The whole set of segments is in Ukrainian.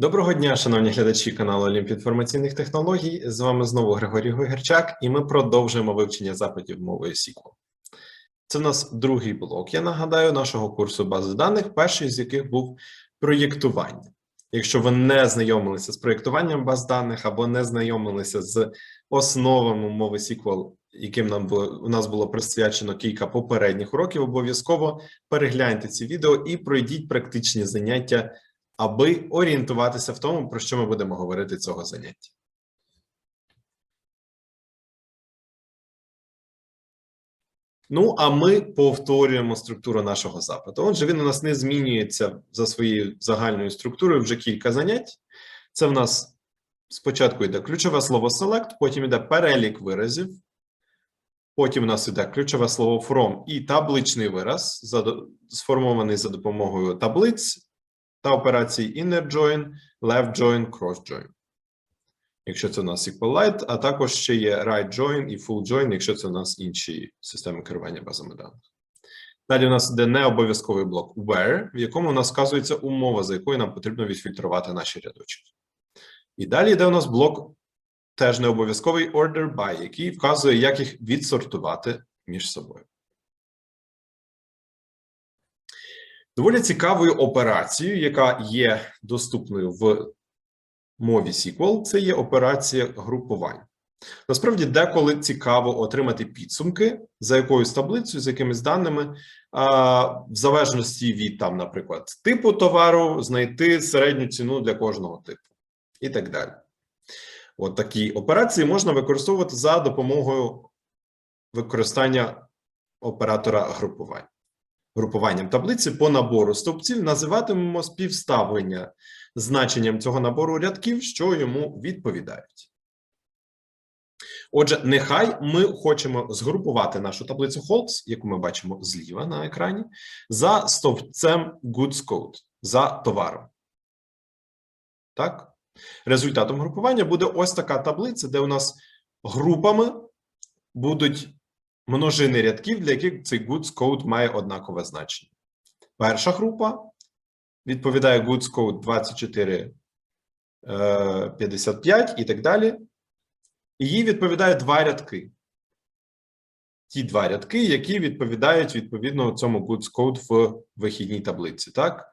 Доброго дня, шановні глядачі каналу Олімп інформаційних технологій. З вами знову Григорій Гугерчак, і ми продовжуємо вивчення запитів мовою SQL. Це в нас другий блок, я нагадаю, нашого курсу бази даних, перший з яких був проєктування. Якщо ви не знайомилися з проєктуванням баз даних або не знайомилися з основами мови SQL, яким нам було, у нас було присвячено кілька попередніх уроків, обов'язково перегляньте ці відео і пройдіть практичні заняття аби орієнтуватися в тому, про що ми будемо говорити цього заняття. Ну, а ми повторюємо структуру нашого запиту. Отже, він у нас не змінюється за своєю загальною структурою вже кілька занять. Це в нас спочатку йде ключове слово select, потім йде перелік виразів. Потім у нас йде ключове слово from і табличний вираз, сформований за допомогою таблиць та операції inner join, left join, cross join. Якщо це у нас SQLite, а також ще є right join і full join, якщо це у нас інші системи керування базами даних. Далі у нас йде необов'язковий блок where, в якому у нас вказується умова, за якою нам потрібно відфільтрувати наші рядочки. І далі йде у нас блок теж необов'язковий order by, який вказує, як їх відсортувати між собою. Доволі цікавою операцією, яка є доступною в мові SQL, це є операція групування. Насправді, деколи цікаво отримати підсумки за якоюсь таблицею, з якимись даними, в залежності від там, наприклад, типу товару, знайти середню ціну для кожного типу і так далі. От такі операції можна використовувати за допомогою використання оператора групування групуванням таблиці по набору стовпців називатимемо співставлення значенням цього набору рядків, що йому відповідають. Отже, нехай ми хочемо згрупувати нашу таблицю Holtz, яку ми бачимо зліва на екрані, за стовпцем Goods Code, за товаром. Так? Результатом групування буде ось така таблиця, де у нас групами будуть множини рядків, для яких цей goods code має однакове значення. Перша група відповідає goods code 24, 55 і так далі. І їй відповідає два рядки. Ті два рядки, які відповідають відповідно цьому goods code в вихідній таблиці. Так?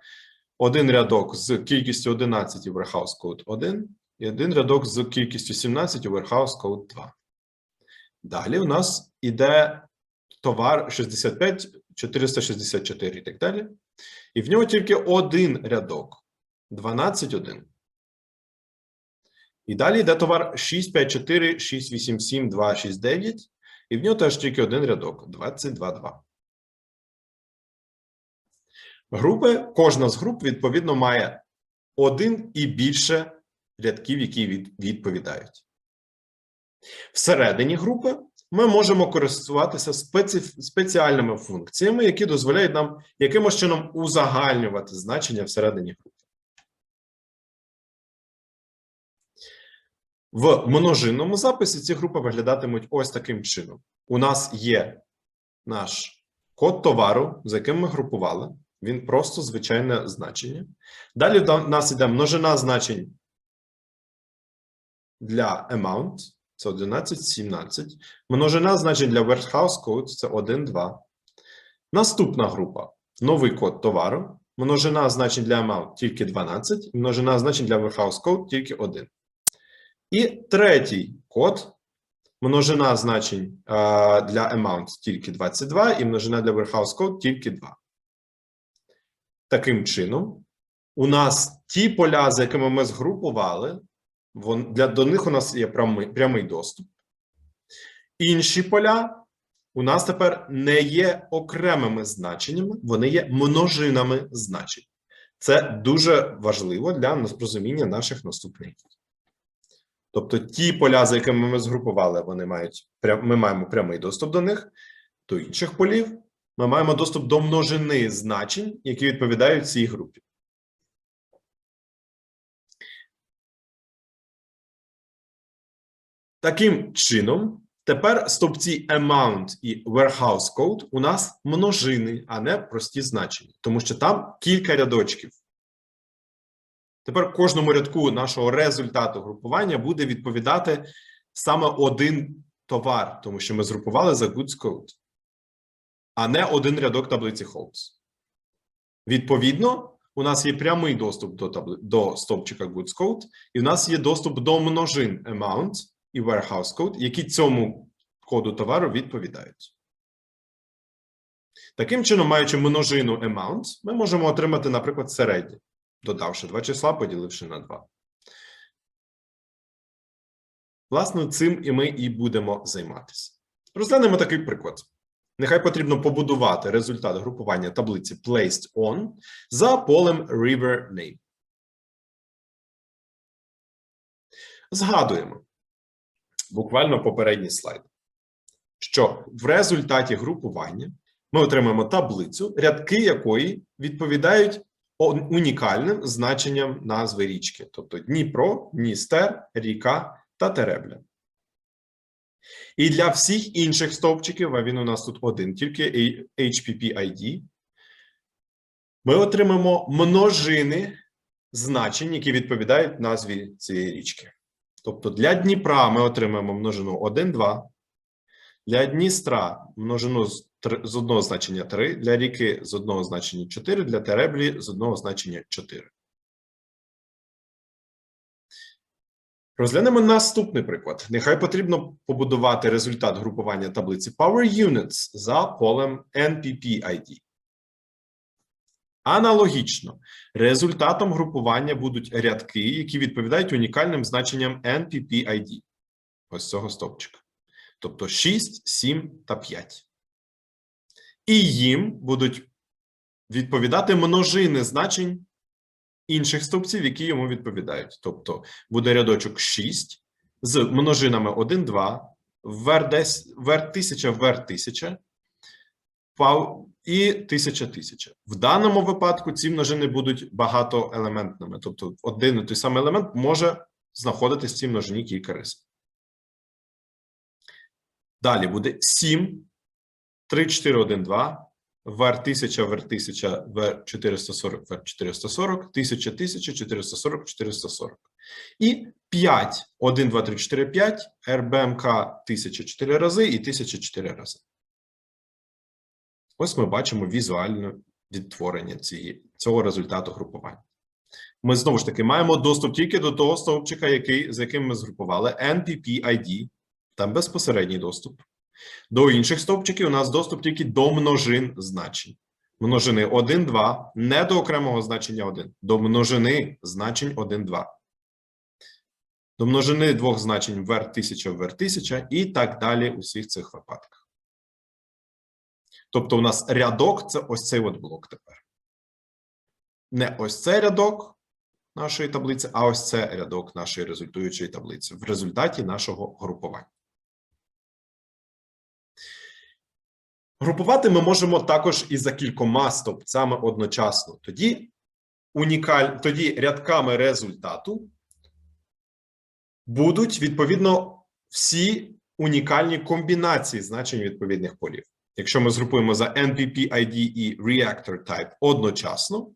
Один рядок з кількістю 11 у warehouse code 1, і один рядок з кількістю 17 у warehouse code 2. Далі у нас іде товар 65, 464 і так далі. І в нього тільки один рядок 12.1. І далі йде товар 654, 687, 269. І в нього теж тільки один рядок 22.2. Групи, кожна з груп, відповідно, має один і більше рядків, які відповідають. Всередині групи ми можемо користуватися спеці... спеціальними функціями, які дозволяють нам якимось чином узагальнювати значення всередині групи. В множинному записі ці групи виглядатимуть ось таким чином. У нас є наш код товару, за яким ми групували. Він просто звичайне значення. Далі у нас йде множина значень для amount це 11, 17. Множина значень для warehouse code це 1, 2. Наступна група новий код товару. Множина значень для amount тільки 12, множина значень для warehouse code тільки 1. І третій код. Множина значень для amount тільки 22, і множина для warehouse code тільки 2. Таким чином, у нас ті поля, за якими ми згрупували, Вон, для, До них у нас є прямий, прямий доступ. Інші поля у нас тепер не є окремими значеннями, вони є множинами значень. Це дуже важливо для розуміння наших наступних. Тобто, ті поля, за якими ми згрупували, вони мають ми маємо прямий доступ до них, до інших полів ми маємо доступ до множини значень, які відповідають цій групі. Таким чином, тепер стовпці amount і warehouse code у нас множини, а не прості значення, тому що там кілька рядочків. Тепер кожному рядку нашого результату групування буде відповідати саме один товар, тому що ми згрупували за goods code, а не один рядок таблиці Holmes. Відповідно, у нас є прямий доступ до табли... до стовпчика goods code, і у нас є доступ до множин amount і warehouse code, які цьому коду товару відповідають. Таким чином, маючи множину amount, ми можемо отримати, наприклад, середнє, додавши два числа, поділивши на 2. Власне, цим і ми і будемо займатися. Розглянемо такий приклад. Нехай потрібно побудувати результат групування таблиці placed on за полем river name. Згадуємо буквально попередній слайд, що в результаті групування ми отримаємо таблицю, рядки якої відповідають унікальним значенням назви річки, тобто Дніпро, Дністер, Ріка та Теребля. І для всіх інших стовпчиків, а він у нас тут один, тільки HPP ID, ми отримаємо множини значень, які відповідають назві цієї річки. Тобто для Дніпра ми отримаємо множину 1, 2, для Дністра множину з, три- з одного значення 3, для ріки з одного значення 4, для Тереблі з одного значення 4. Розглянемо наступний приклад. Нехай потрібно побудувати результат групування таблиці Power Units за полем NPP ID. Аналогічно, результатом групування будуть рядки, які відповідають унікальним значенням NPP ID. Ось цього стовпчика. Тобто 6, 7 та 5. І їм будуть відповідати множини значень інших стовпців, які йому відповідають. Тобто буде рядочок 6 з множинами 1, 2, вер 1000, вер 1000 пау- і 1000, 1000. В даному випадку ці множини будуть багатоелементними. Тобто один і той самий елемент може знаходитись в цій множині кілька разів. Далі буде 7, 3, 4, 1, 2, вер 1000, вер 1000, вер 440, вер 440, 1000, 1000, 440, 440. І 5, 1, 2, 3, 4, 5, РБМК 1000 4 рази і 1000 4 рази. Ось ми бачимо візуальне відтворення цієї, цього результату групування. Ми знову ж таки маємо доступ тільки до того стовпчика, який, з яким ми згрупували NPP ID, там безпосередній доступ. До інших стовпчиків у нас доступ тільки до множин значень. Множини 1, 2, не до окремого значення 1, до множини значень 1, 2. До множини двох значень вер 1000, вер 1000 і так далі у всіх цих випадках. Тобто у нас рядок це ось цей от блок тепер. Не ось цей рядок нашої таблиці, а ось це рядок нашої результуючої таблиці в результаті нашого групування. Групувати ми можемо також і за кількома стовпцями одночасно. Тоді, унікаль... Тоді рядками результату будуть відповідно всі унікальні комбінації значень відповідних полів. Якщо ми згрупуємо за NPP ID і Reactor Type одночасно,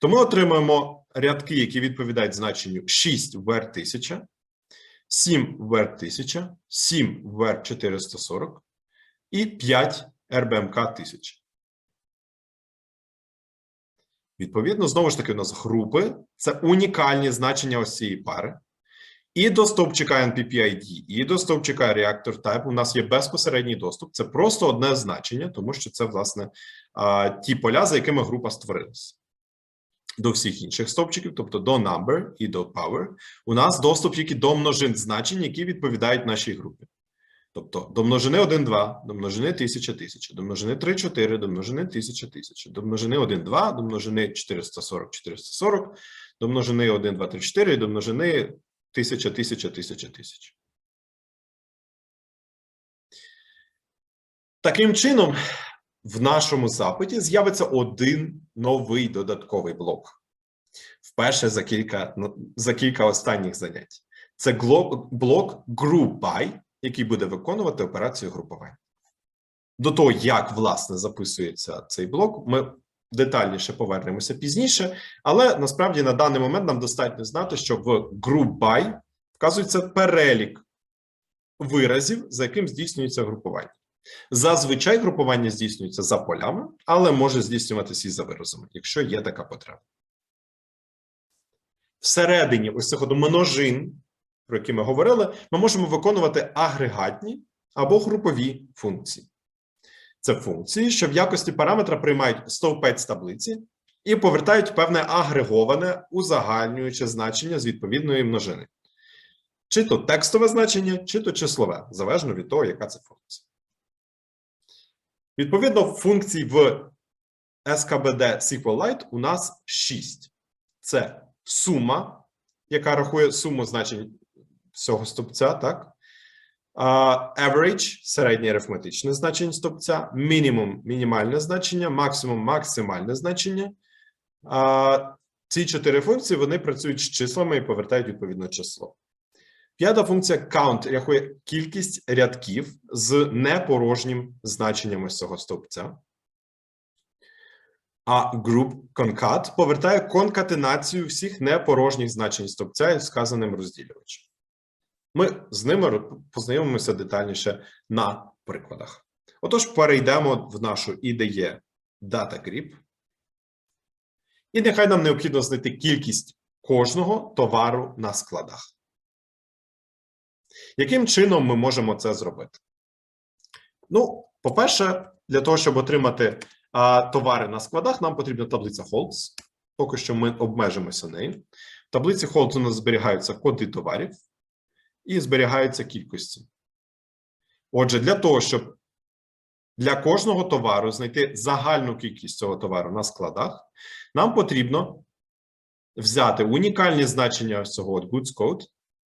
то ми отримаємо рядки, які відповідають значенню 6 вер 1000, 7 вер 1000, 7 вер 440 і 5 РБМК 1000. Відповідно, знову ж таки, у нас групи це унікальні значення ось цієї пари. І до стовпчика NPPID, і до стовпчика Reactor Type у нас є безпосередній доступ. Це просто одне значення, тому що це, власне, ті поля, за якими група створилася. До всіх інших стовпчиків, тобто до number і до power, у нас доступ тільки до множин значень, які відповідають нашій групі. Тобто до множини 1, 2, до множини 1000, 1000, до множини 3, 4, до множини 1000, 1000, до множини 1, 2, до множини 440, 440, до множини 1, 2, 3, 4 і до множини 1000, 1000, 1000, 1000. Таким чином, в нашому запиті з'явиться один новий додатковий блок. Вперше за кілька, ну, за кілька останніх занять. Це блок Group By, який буде виконувати операцію групування. До того, як власне записується цей блок, ми детальніше повернемося пізніше, але насправді на даний момент нам достатньо знати, що в group by вказується перелік виразів, за яким здійснюється групування. Зазвичай групування здійснюється за полями, але може здійснюватися і за виразами, якщо є така потреба. Всередині ось цих множин, про які ми говорили, ми можемо виконувати агрегатні або групові функції. Це функції, що в якості параметра приймають стовпець таблиці і повертають певне агреговане узагальнююче значення з відповідної множини. Чи то текстове значення, чи то числове, залежно від того, яка це функція. Відповідно, функцій в SKBD SQLite у нас 6. Це сума, яка рахує суму значень всього стовпця, так? Average середнє арифметичне значення стовпця, мінімум мінімальне значення, максимум максимальне значення. Ці чотири функції вони працюють з числами і повертають відповідно число. П'ята функція count рахує кількість рядків з непорожнім значенням ось цього стовпця. А group concat повертає конкатенацію всіх непорожніх значень стовпця із сказаним розділювачем. Ми з ними познайомимося детальніше на прикладах. Отож, перейдемо в нашу IDE Data Grip. І нехай нам необхідно знайти кількість кожного товару на складах. Яким чином ми можемо це зробити? Ну, по-перше, для того, щоб отримати а, товари на складах, нам потрібна таблиця Holds. Поки що ми обмежимося нею. В таблиці Holds у нас зберігаються коди товарів і зберігаються кількості. Отже, для того, щоб для кожного товару знайти загальну кількість цього товару на складах, нам потрібно взяти унікальні значення цього от goods code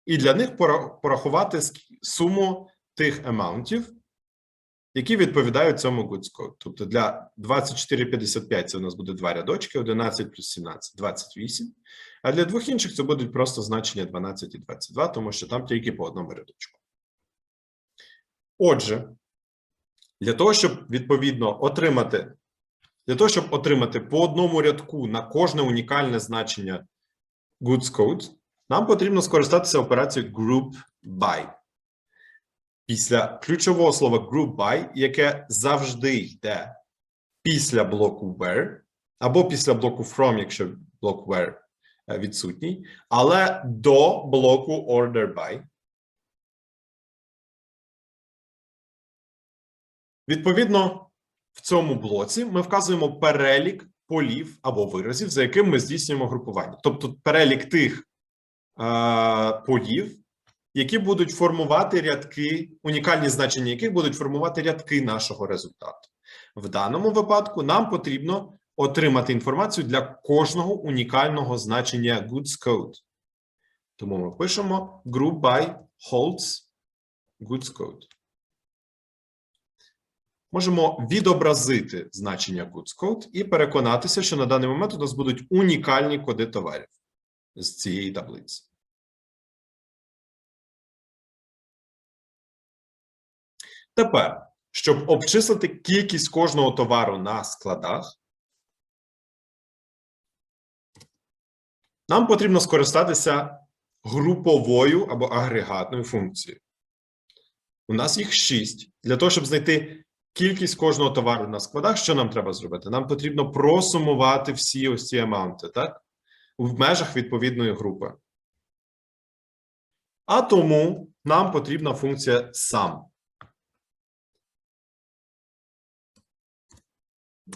і для них порахувати суму тих амаунтів, які відповідають цьому goods code. Тобто для 2455 це у нас буде два рядочки, 11 плюс 17 – 28. А для двох інших це будуть просто значення 12 і 22, тому що там тільки по одному рядочку. Отже, для того, щоб відповідно отримати, для того, щоб отримати по одному рядку на кожне унікальне значення goods code, нам потрібно скористатися операцією group by. Після ключового слова group by, яке завжди йде після блоку where, або після блоку from, якщо блок where відсутній, але до блоку order by. Відповідно, в цьому блоці ми вказуємо перелік полів або виразів, за яким ми здійснюємо групування. Тобто перелік тих е, полів, які будуть формувати рядки, унікальні значення яких будуть формувати рядки нашого результату. В даному випадку нам потрібно отримати інформацію для кожного унікального значення goods code. Тому ми пишемо group by holds goods code. Можемо відобразити значення goods code і переконатися, що на даний момент у нас будуть унікальні коди товарів з цієї таблиці. Тепер, щоб обчислити кількість кожного товару на складах, нам потрібно скористатися груповою або агрегатною функцією. У нас їх шість. Для того, щоб знайти кількість кожного товару на складах, що нам треба зробити? Нам потрібно просумувати всі ось ці амаунти, так? В межах відповідної групи. А тому нам потрібна функція sum.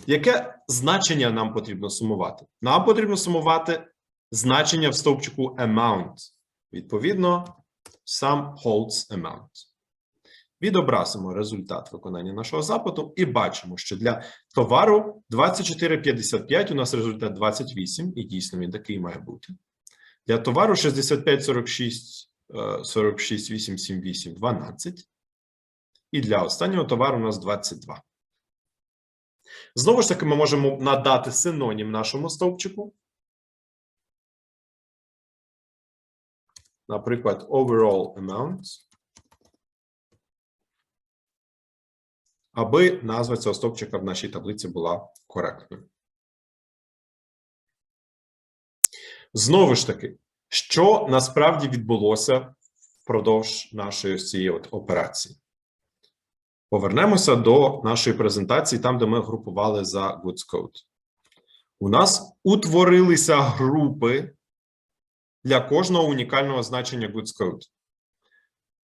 Яке значення нам потрібно сумувати? Нам потрібно сумувати значення в стовпчику amount. Відповідно, sum holds amount. Відобразимо результат виконання нашого запиту і бачимо, що для товару 24,55 у нас результат 28, і дійсно він такий має бути. Для товару 65,46, 46,878 – 12. І для останнього товару у нас 22. Знову ж таки, ми можемо надати синонім нашому стовпчику. наприклад, overall amount, аби назва цього стопчика в нашій таблиці була коректною. Знову ж таки, що насправді відбулося впродовж нашої цієї от операції? Повернемося до нашої презентації, там, де ми групували за Goods Code. У нас утворилися групи для кожного унікального значення Goods Code.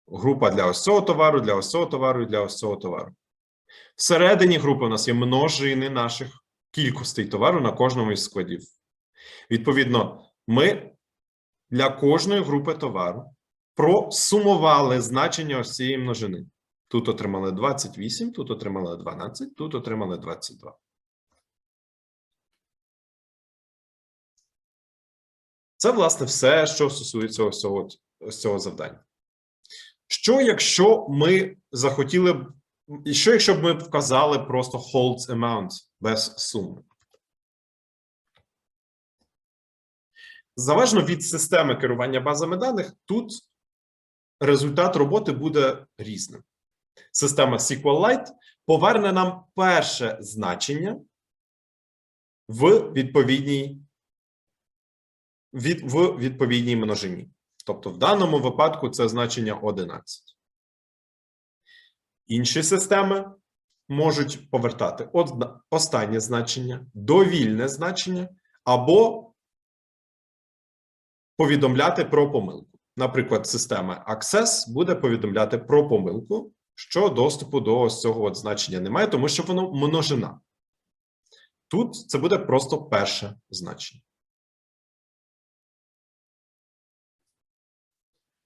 Група для ось цього товару, для ось цього товару і для ось цього товару. Всередині групи у нас є множини наших кількостей товару на кожному із складів. Відповідно, ми для кожної групи товару просумували значення ось цієї множини. Тут отримали 28, тут отримали 12, тут отримали 22. Це, власне, все, що стосується ось цього, ось цього завдання. Що, якщо ми захотіли б, і що, якщо б ми вказали просто holds amount без суми? Залежно від системи керування базами даних, тут результат роботи буде різним. Система SQLite поверне нам перше значення в відповідній, від, в відповідній множині. Тобто, в даному випадку це значення 11. Інші системи можуть повертати останнє значення, довільне значення або повідомляти про помилку. Наприклад, система Access буде повідомляти про помилку, що доступу до ось цього от значення немає, тому що воно множина. Тут це буде просто перше значення.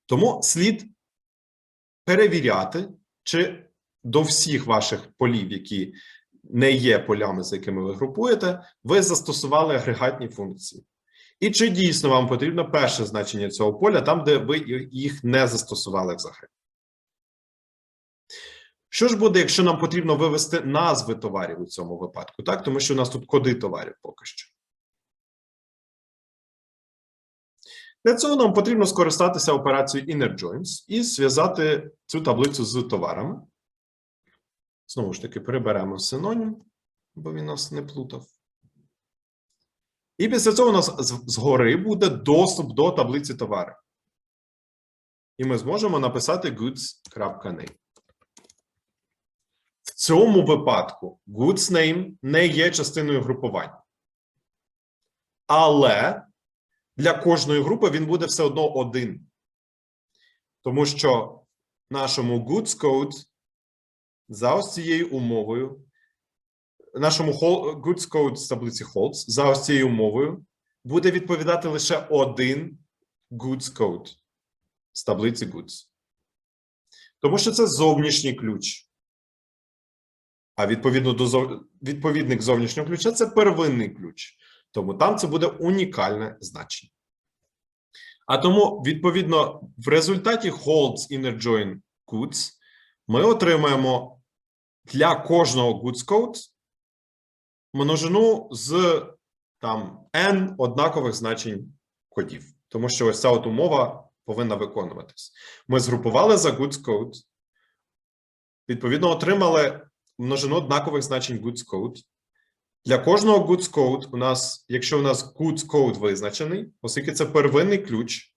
Тому слід перевіряти, чи до всіх ваших полів, які не є полями, за якими ви групуєте, ви застосували агрегатні функції. І чи дійсно вам потрібно перше значення цього поля, там, де ви їх не застосували взагалі. Що ж буде, якщо нам потрібно вивести назви товарів у цьому випадку, так? Тому що у нас тут коди товарів поки що. Для цього нам потрібно скористатися операцією inner joins і зв'язати цю таблицю з товарами. Знову ж таки, переберемо синонім, бо він нас не плутав. І після цього у нас згори буде доступ до таблиці товарів. І ми зможемо написати goods.name. В цьому випадку goods name не є частиною групування. Але для кожної групи він буде все одно один. Тому що нашому goods code за ось цією умовою, нашому goods code з таблиці holds за ось цією умовою буде відповідати лише один goods code з таблиці goods. Тому що це зовнішній ключ. А відповідно до зов... відповідник зовнішнього ключа це первинний ключ. Тому там це буде унікальне значення. А тому, відповідно, в результаті holds inner join goods ми отримаємо для кожного goods code множину з там n однакових значень кодів. Тому що ось ця от умова повинна виконуватись. Ми згрупували за goods code, відповідно, отримали множину однакових значень goods code. Для кожного goods code у нас, якщо у нас goods code визначений, оскільки це первинний ключ,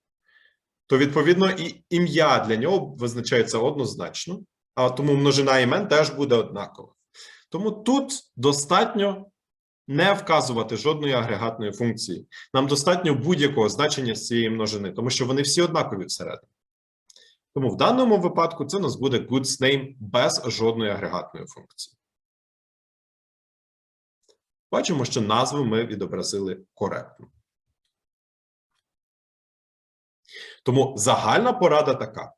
то відповідно і ім'я для нього визначається однозначно, а тому множина імен теж буде однакова. Тому тут достатньо не вказувати жодної агрегатної функції. Нам достатньо будь-якого значення з цієї множини, тому що вони всі однакові всередині. Тому в даному випадку це у нас буде goods name без жодної агрегатної функції. Бачимо, що назву ми відобразили коректно. Тому загальна порада така: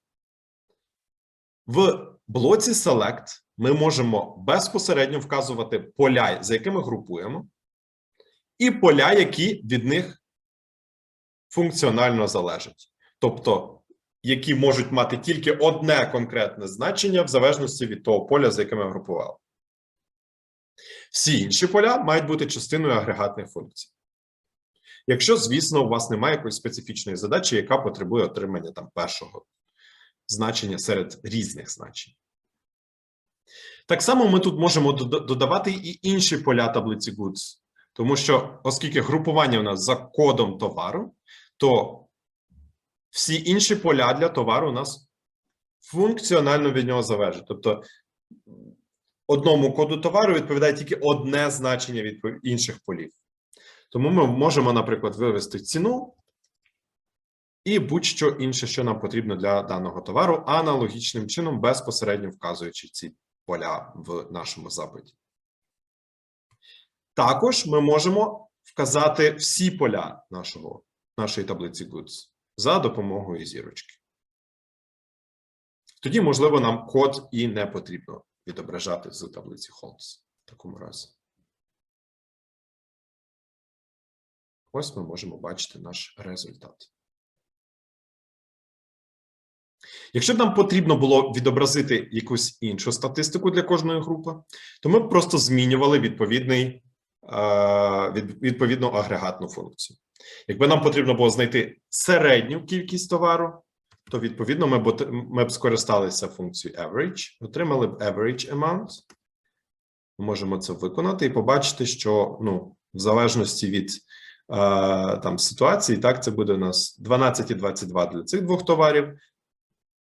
в блоці Select ми можемо безпосередньо вказувати поля, за якими групуємо, і поля, які від них функціонально залежать. Тобто, які можуть мати тільки одне конкретне значення в залежності від того поля, за якими групували. Всі інші поля мають бути частиною агрегатних функцій. Якщо, звісно, у вас немає якоїсь специфічної задачі, яка потребує отримання там першого значення серед різних значень. Так само ми тут можемо додавати і інші поля таблиці goods. Тому що, оскільки групування у нас за кодом товару, то всі інші поля для товару у нас функціонально від нього залежать. Тобто одному коду товару відповідає тільки одне значення від інших полів. Тому ми можемо, наприклад, вивести ціну і будь-що інше, що нам потрібно для даного товару, аналогічним чином, безпосередньо вказуючи ці поля в нашому запиті. Також ми можемо вказати всі поля нашого, нашої таблиці Goods за допомогою зірочки. Тоді, можливо, нам код і не потрібно відображати з таблиці Holds в такому разі. Ось ми можемо бачити наш результат. Якщо б нам потрібно було відобразити якусь іншу статистику для кожної групи, то ми б просто змінювали відповідний, е, відповідну агрегатну функцію. Якби нам потрібно було знайти середню кількість товару, то відповідно ми б, ми б скористалися функцією average, отримали б average amount. Ми можемо це виконати і побачити, що ну, в залежності від е, там ситуації, так, це буде у нас 12 і 22 для цих двох товарів,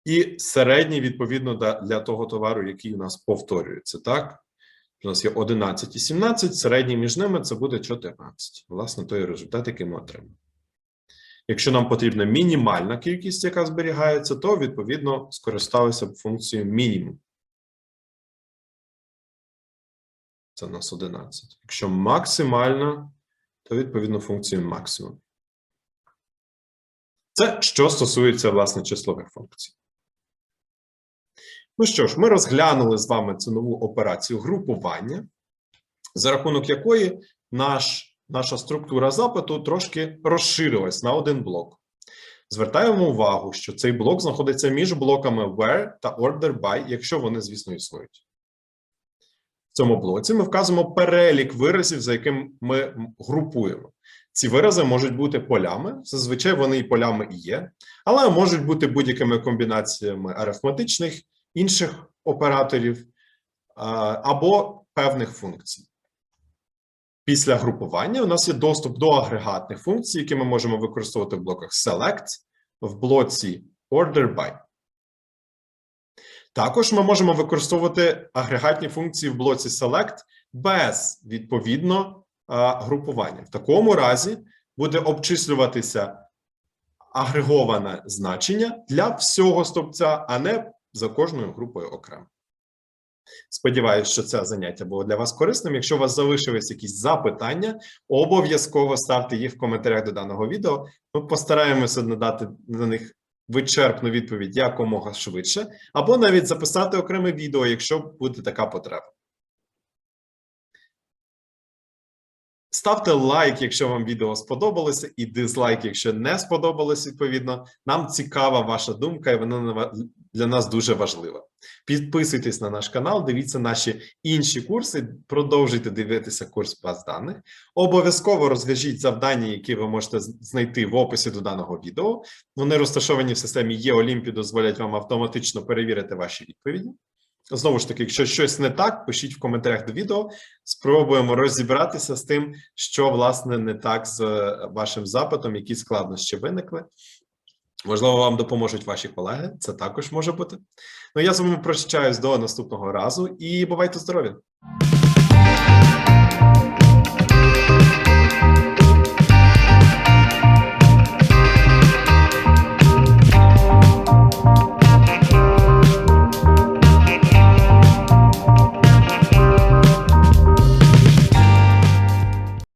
і середній, відповідно, для того товару, який у нас повторюється, так? У нас є 11 і 17, середній між ними це буде 14. Власне, той результат, який ми отримаємо. Якщо нам потрібна мінімальна кількість, яка зберігається, то відповідно скористалися б функцією мінімум. Це у нас 11. Якщо максимальна, то відповідно функцію максимум. Це що стосується власне числових функцій. Ну що ж, ми розглянули з вами цю нову операцію групування, за рахунок якої наш, наша структура запиту трошки розширилась на один блок. Звертаємо увагу, що цей блок знаходиться між блоками where та order by, якщо вони, звісно, існують. В цьому блоці ми вказуємо перелік виразів, за яким ми групуємо. Ці вирази можуть бути полями, зазвичай вони і полями і є, але можуть бути будь-якими комбінаціями арифметичних, інших операторів або певних функцій. Після групування у нас є доступ до агрегатних функцій, які ми можемо використовувати в блоках select, в блоці order by. Також ми можемо використовувати агрегатні функції в блоці select без відповідно групування. В такому разі буде обчислюватися агреговане значення для всього стовпця, а не за кожною групою окремо. Сподіваюсь, що це заняття було для вас корисним. Якщо у вас залишились якісь запитання, обов'язково ставте їх в коментарях до даного відео. Ми постараємося надати на них вичерпну відповідь якомога швидше, або навіть записати окреме відео, якщо буде така потреба. Ставте лайк, якщо вам відео сподобалося, і дизлайк, якщо не сподобалось, відповідно. Нам цікава ваша думка, і вона на- для нас дуже важлива. Підписуйтесь на наш канал, дивіться наші інші курси, продовжуйте дивитися курс баз даних. Обов'язково розв'яжіть завдання, які ви можете знайти в описі до даного відео. Вони розташовані в системі Є-Олімпі, дозволять вам автоматично перевірити ваші відповіді. Знову ж таки, якщо щось не так, пишіть в коментарях до відео. Спробуємо розібратися з тим, що власне не так з е, вашим запитом, які складнощі виникли. Можливо, вам допоможуть ваші колеги. Це також може бути. Ну я з вами прощаюсь до наступного разу і бувайте здорові!